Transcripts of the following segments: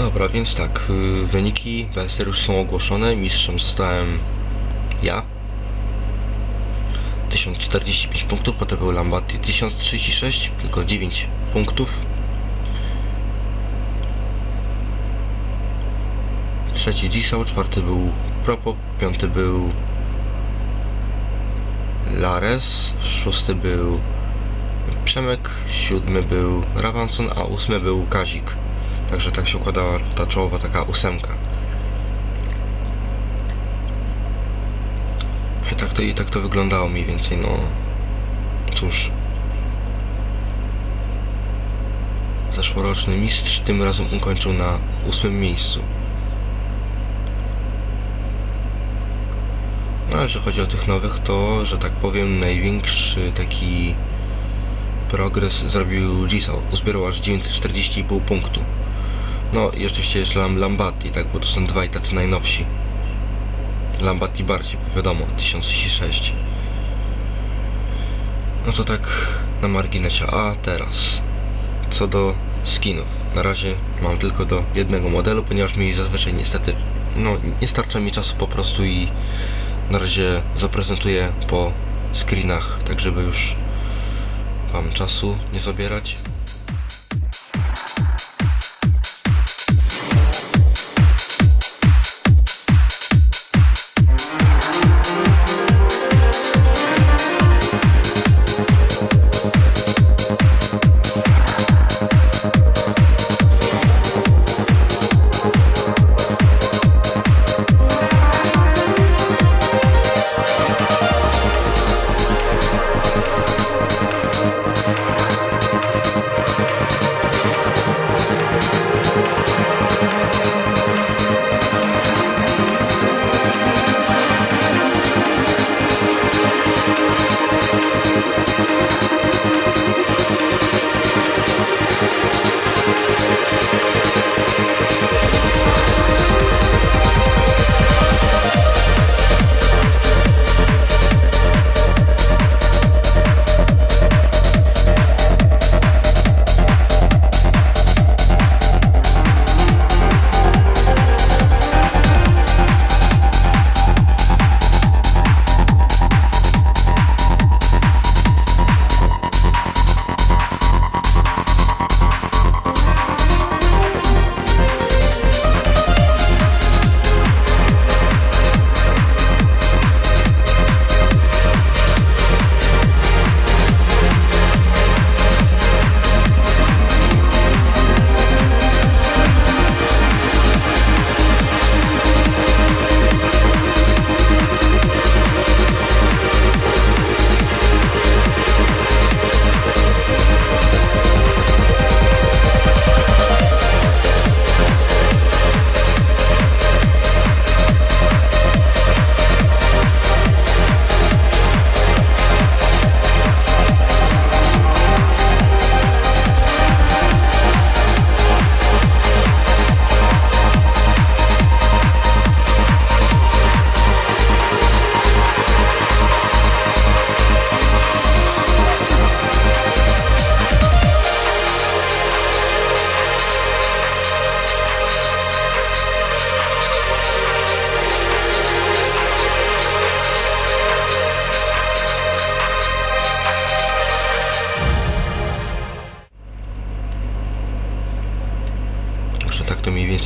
Dobra, więc tak, y, wyniki BSR już są ogłoszone. Mistrzem zostałem ja. 1045 punktów, potem był Lambati 1036, tylko 9 punktów. Trzeci Gisał, czwarty był Propo, piąty był Lares, szósty był Przemek, siódmy był Ravanson, a ósmy był Kazik. Także tak się układała ta czołowa taka ósemka. I tak to, i tak to wyglądało mniej więcej, no cóż. Zeszłoroczny mistrz tym razem ukończył na ósmym miejscu. No ale że chodzi o tych nowych, to, że tak powiem, największy taki progres zrobił Gisał. Uzbierał aż 940,5 punktu. No i oczywiście jeszcze Lam Lambatti, tak, bo to są dwaj tacy najnowsi. Lambatti bardziej, wiadomo, 1036. No to tak na marginesie. A teraz, co do skinów. Na razie mam tylko do jednego modelu, ponieważ mi zazwyczaj niestety, no nie starcza mi czasu po prostu i na razie zaprezentuję po screenach, tak żeby już wam czasu nie zabierać.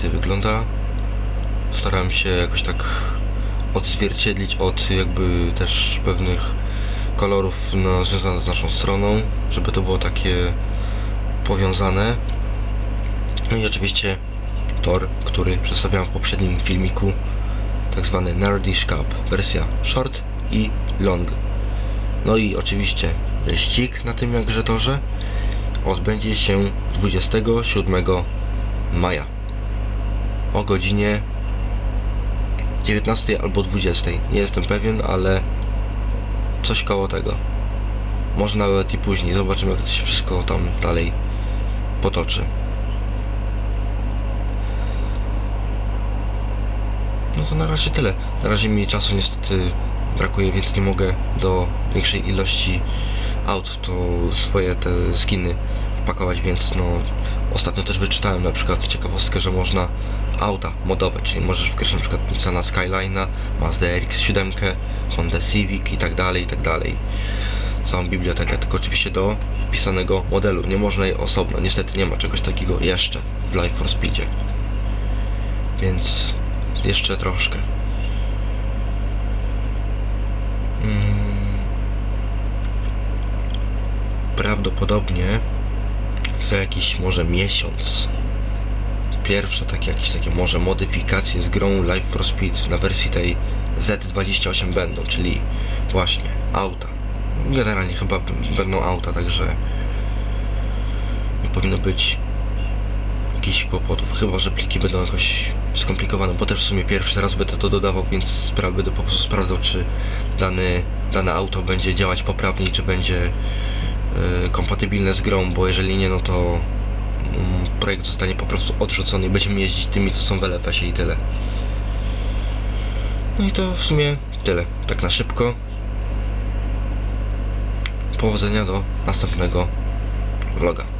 Wygląda. Starałem się jakoś tak odzwierciedlić od jakby też pewnych kolorów no, związanych z naszą stroną, żeby to było takie powiązane. No i oczywiście tor, który przedstawiałem w poprzednim filmiku, tak zwany Nerdish Cup, wersja short i long. No i oczywiście wyścig na tym jakże torze odbędzie się 27 maja o godzinie 19 albo 20. Nie jestem pewien, ale coś koło tego. Może nawet i później. Zobaczymy, jak to się wszystko tam dalej potoczy. No to na razie tyle. Na razie mi czasu niestety brakuje, więc nie mogę do większej ilości aut to swoje te skiny wpakować, więc no ostatnio też wyczytałem na przykład ciekawostkę, że można auta modowe, czyli możesz wgrać na przykład Nissana Skyline'a, Mazda RX-7, Honda Civic i tak dalej, i tak dalej. Całą bibliotekę, tylko oczywiście do wpisanego modelu, nie można jej osobno, niestety nie ma czegoś takiego jeszcze w Life for Speedzie. Więc jeszcze troszkę. Mm. Prawdopodobnie za jakiś może miesiąc pierwsze takie jakieś takie może modyfikacje z grą Life for Speed na wersji tej Z28 będą, czyli właśnie auta. Generalnie chyba będą auta, także nie powinno być jakichś kłopotów, chyba że pliki będą jakoś skomplikowane, bo też w sumie pierwszy raz będę to dodawał, więc będę po prostu sprawdzał, czy dany, dane auto będzie działać poprawnie, czy będzie kompatybilne z grą, bo jeżeli nie, no to mm, projekt zostanie po prostu odrzucony i będziemy jeździć tymi, co są w LFS-ie i tyle. No i to w sumie tyle, tak na szybko. Powodzenia do następnego vloga.